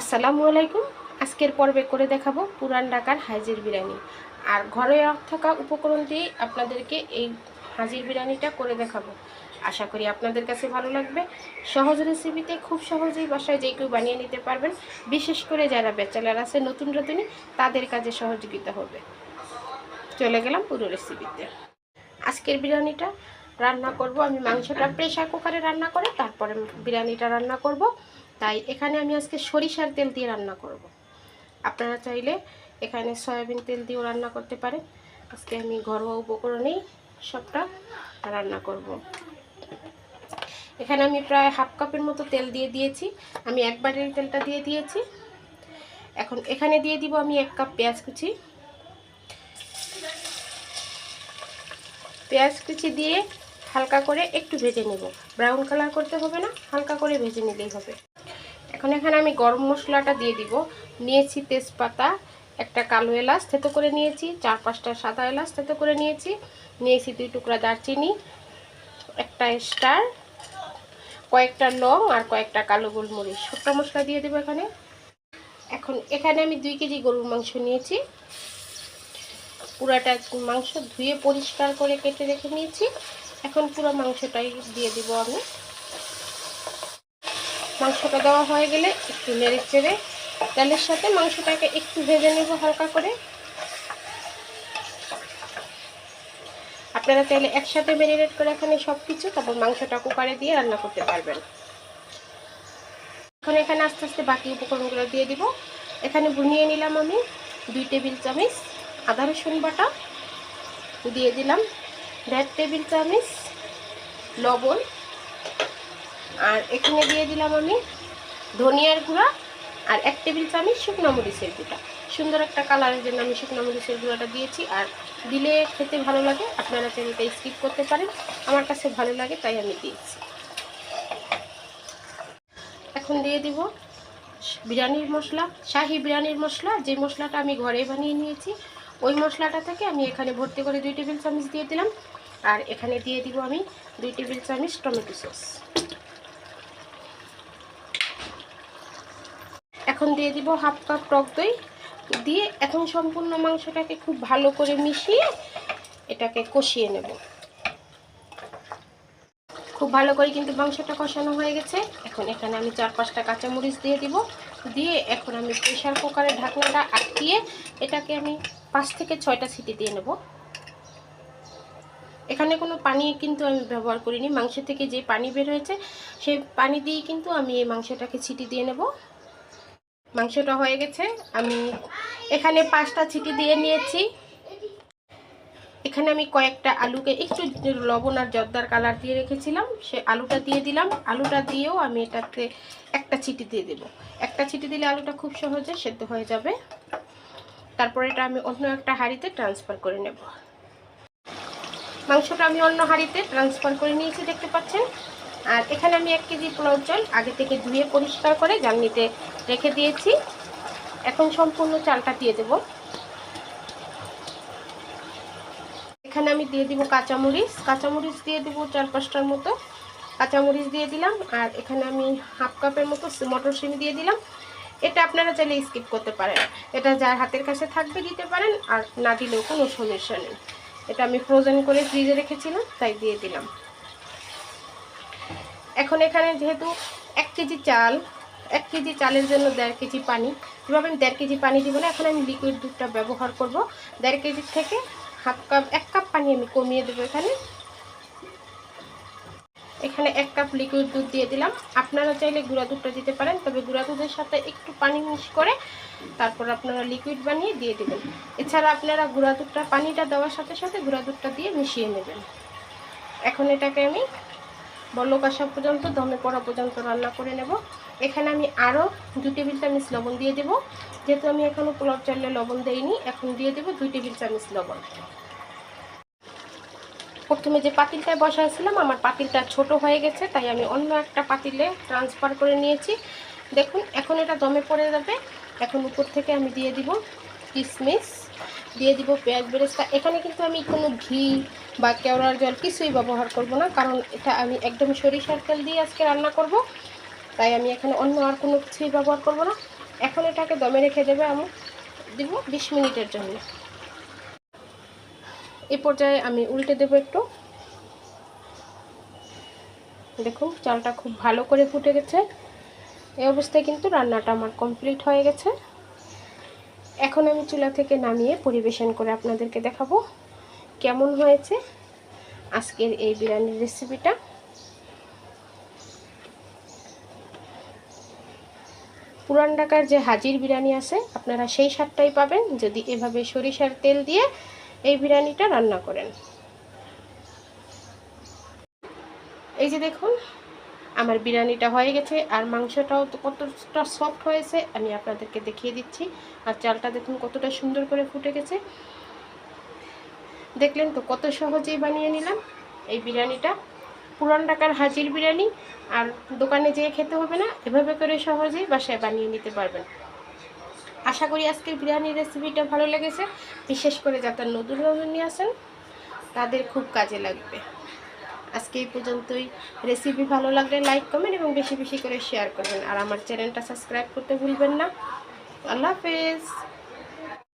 আসসালামু আলাইকুম। আজকের পর্বে করে দেখাবো পুরান ঢাকার হাজির বিরিয়ানি। আর ঘরে থাকা উপকরণ দিয়ে আপনাদেরকে এই হাজির বিরিয়ানিটা করে দেখাবো। আশা করি আপনাদের কাছে ভালো লাগবে। সহজ রেসিপিতে খুব সহজেই বাসায় যে কেউ বানিয়ে নিতে পারবেন। বিশেষ করে যারা বেচালার আছে, নতুন নতুনই তাদের কাজে সহযোগিতা হবে। চলে গেলাম পুরো রেসিপিতে আজকের বিরিয়ানিটা রান্না করব। আমি মাংসটা প্রেশার কুকারে রান্না করে, তারপরে বিরিয়ানিটা রান্না করব। তাই এখানে আমি আজকে সরিষার তেল দিয়ে রান্না করব। আপনারা চাইলে এখানে সয়াবিন তেল দিয়েও রান্না করতে পারেন। আজকে আমি ঘরোয়া উপকরণেই সবটা রান্না করব। এখানে আমি প্রায় হাফ কাপের মতো তেল দিয়ে দিয়েছি। আমি একবারের তেলটা দিয়ে দিয়েছি। এখন এখানে দিয়ে দিব আমি এক কাপ পেঁয়াজ কুচি। পেঁয়াজ কুচি দিয়ে হালকা করে একটু ভেজে নেব। ব্রাউন কালার করতে হবে না, হালকা করে ভেজে নিলেই হবে। এখন এখানে আমি গরম মশলাটা দিয়ে দিব। নিয়েছি তেজপাতা, একটা কালো এলাচ থেতো করে নিয়েছি, চার পাঁচটা সাদা এলাচ থেতো করে নিয়েছি। নিয়েছি দুই টুকরা দারচিনি, একটা স্টার, কয়েকটা লং আর কয়েকটা কালো গোলমরিচ। শুকনো মশলা দিয়ে দেবো এখানে। এখন এখানে আমি দুই কেজি গরুর মাংস নিয়েছি। পুরাটা মাংস ধুয়ে পরিষ্কার করে কেটে রেখে নিয়েছি। এখন পুরো মাংসটাই দিয়ে দিব আমি। মাংসটা দেওয়া হয়ে গেলে একটু নেড়ে চেড়ে তেলের সাথে মাংসটাকে একটু ভেজে নেব হালকা করে। আপনারা চাইলে একসাথে ম্যারিনেট করে এখানে সব কিছু তারপর মাংসটা কুকারে দিয়ে রান্না করতে পারবেন। এখন এখানে আস্তে আস্তে বাকি উপকরণগুলো দিয়ে দিব। এখানে বুনিয়ে নিলাম আমি দুই টেবিল চামচ আদা রসুন বাটা, দিয়ে দিলাম দেড় টেবিল চামচ লবণ আর এখানে দিয়ে দিলাম আমি ধনিয়ার গুঁড়া আর এক টেবিল চামচ শুকনো মরিচের গুঁড়া। সুন্দর একটা কালারের জন্য আমি শুকনো মরিচের গুঁড়াটা দিয়েছি আর দিলে খেতে ভালো লাগে, আপনারা চাইলে স্কিপ করতে পারেন। আমার কাছে ভালো লাগে, তাই আমি দিয়েছি। এখন দিয়ে দিব বিরিয়ানির মশলা, শাহি বিরিয়ানির মশলা। যে মশলাটা আমি ঘরে বানিয়ে নিয়েছি, ওই মশলাটা থেকে আমি এখানে ভর্তি করে দুই টেবিল চামচ দিয়ে দিলাম। আর এখানে দিয়ে দিব আমি দুই টেবিল চামচ টমেটো সস। এখন দিয়ে দিব হাফ কাপ টক দই। দিয়ে এখন সম্পূর্ণ মাংসটাকে খুব ভালো করে মিশিয়ে এটাকে কষিয়ে নেব। খুব ভালো করে কিন্তু মাংসটা কষানো হয়ে গেছে। এখন এখানে আমি চার পাঁচটা কাঁচামরিচ দিয়ে দিব। দিয়ে এখন আমি প্রেশার কুকারের ঢাকনাটা আটকিয়ে এটাকে আমি পাঁচ থেকে ছয়টা সিটি দিয়ে নেব। এখানে কোনো পানি কিন্তু আমি ব্যবহার করিনি। মাংস থেকে যে পানি বের হয়েছে সেই পানি দিয়েই কিন্তু আমি এই মাংসটাকে ছিটি দিয়ে নেব। মাংসটা হয়ে গেছে। আমি এখানে পাঁচটা ছিটি দিয়ে নিয়েছি। এখানে আমি কয়েকটা আলুকে একটু লবণ আর জর্দার কালার দিয়ে রেখেছিলাম। সে আলুটা দিয়ে দিলাম। আলুটা দিয়েও আমি এটাতে একটা ছিটি দিয়ে দেব। একটা ছিটি দিলে আলুটা খুব সহজে সেদ্ধ হয়ে যাবে। তারপর এটা আমি অন্য একটা হাঁড়িতে ট্রান্সফার করে নেব। মাংসটা আমি অন্য হাঁড়িতে ট্রান্সফার করে নিয়েছি, দেখতে পাচ্ছেন? আর এখানে আমি এক কেজি পোলাও চাল আগে থেকে ধুয়ে পরিষ্কার করে জালনিতে রেখে দিয়েছি। এখন সম্পূর্ণ চালটা দিয়ে দেব। এখানে আমি দিয়ে দিব কাঁচামরিচ। কাঁচামরিচ দিয়ে দেবো চার পাঁচটার মতো। কাঁচামরিচ দিয়ে দিলাম আর এখানে আমি হাফ কাপের মতো মটরশুঁটি দিয়ে দিলাম। এটা আপনারা চাইলে স্কিপ করতে পারেন। এটা যার হাতের কাছে থাকবে দিতে পারেন আর না দিলেও কোনো সমস্যা নেই। এটা আমি ফ্রোজেন করে ফ্রিজে রেখেছিলাম, তাই দিয়ে দিলাম। এখন এখানে যেহেতু এক কেজি চাল, এক কেজি চালের জন্য দেড় কেজি পানি। যেভাবে আমি দেড় কেজি পানি দিব না, এখন আমি লিকুইড দুধটা ব্যবহার করব। দেড় কেজির থেকে হাফ কাপ, এক কাপ পানি আমি কমিয়ে দেবো এখানে। এখানে এক কাপ লিকুইড দুধ দিয়ে দিলাম। আপনারা চাইলে গুঁড়া দুধটা দিতে পারেন, তবে গুঁড়া দুধের সাথে একটু পানি মিক্স করে তারপর আপনারা লিকুইড বানিয়ে দিয়ে দেবেন। এছাড়া আপনারা গুঁড়া দুধটা, পানিটা দেওয়ার সাথে সাথে গুঁড়া দুধটা দিয়ে মিশিয়ে নেবেন। এখন এটাকে আমি বলক আসা পর্যন্ত দমে পড়া পর্যন্ত রান্না করে নেব। এখানে আমি আরও দু টেবিল চামচ লবণ দিয়ে দেব। যেহেতু আমি এখনও পোলাও চালে লবণ দেইনি, এখন দিয়ে দেব দুই টেবিল চামচ লবণ। প্রথমে যে পাতিলটায় বসাইছিলাম, আমার পাতিলটা ছোট হয়ে গেছে, তাই আমি অন্য একটা পাতিলে ট্রান্সফার করে নিয়েছি। দেখুন, এখন এটা দমে পড়ে যাবে। এখন উপর থেকে আমি দিয়ে দিব কিশমিশ দিয়ে দিব পেঁয়াজ বেরেস্তা। এখানে কিন্তু আমি কোনো ঘি বা কেওড়ার জল কিছুই ব্যবহার করব না, কারণ এটা আমি একদম সরিষার তেল দিয়ে আজকে রান্না করব। তাই আমি এখানে অন্য আর কোনো কিছুই ব্যবহার করব না। এখন এটাকে দমে রেখে দেবে আমি, দিব বিশ মিনিটের জন্য। এই পর্যায়ে আমি উল্টে দেবো একটু। দেখুন, চালটা খুব ভালো করে ফুটে গেছে। এই অবস্থায় কিন্তু রান্নাটা আমার কমপ্লিট হয়ে গেছে। এখন আমি চুলা থেকে নামিয়ে পরিবেশন করে আপনাদেরকে দেখাবো। কেমন হয়েছে আজকের এই বিরিয়ানির রেসিপিটা পুরান ঢাকার যে হাজির বিরিয়ানি আছে, আপনারা সেই স্বাদটাই পাবেন যদি এভাবে সরিষার তেল দিয়ে এই বিরিয়ানিটা রান্না করেন। এই যে দেখুন, আমার বিরিয়ানিটা হয়ে গেছে আর মাংসটাও তো কতটা সফট হয়েছে, আমি আপনাদেরকে দেখিয়ে দিচ্ছি। আর চালটা দেখুন কতটা সুন্দর করে ফুটে গেছে। দেখলেন তো, কত সহজেই বানিয়ে নিলাম এই বিরিয়ানিটা। পুরান ঢাকার হাজির বিরিয়ানি, আর দোকানে যেয়ে খেতে হবে না, এভাবে করে সহজেই বাসায় বানিয়ে নিতে পারবেন। আশা করি আজকের বিরিয়ানির রেসিপিটা ভালো লেগেছে। বিশেষ করে যারা নতুন নতুন আসেন, তাদের খুব কাজে লাগবে। আজকে এই পর্যন্তই। রেসিপি ভালো লাগলে লাইক কমেন্ট এবং বেশি বেশি করে শেয়ার করবেন। আর আমার চ্যানেলটা সাবস্ক্রাইব করতে ভুলবেন না। আল্লাহ হাফেজ।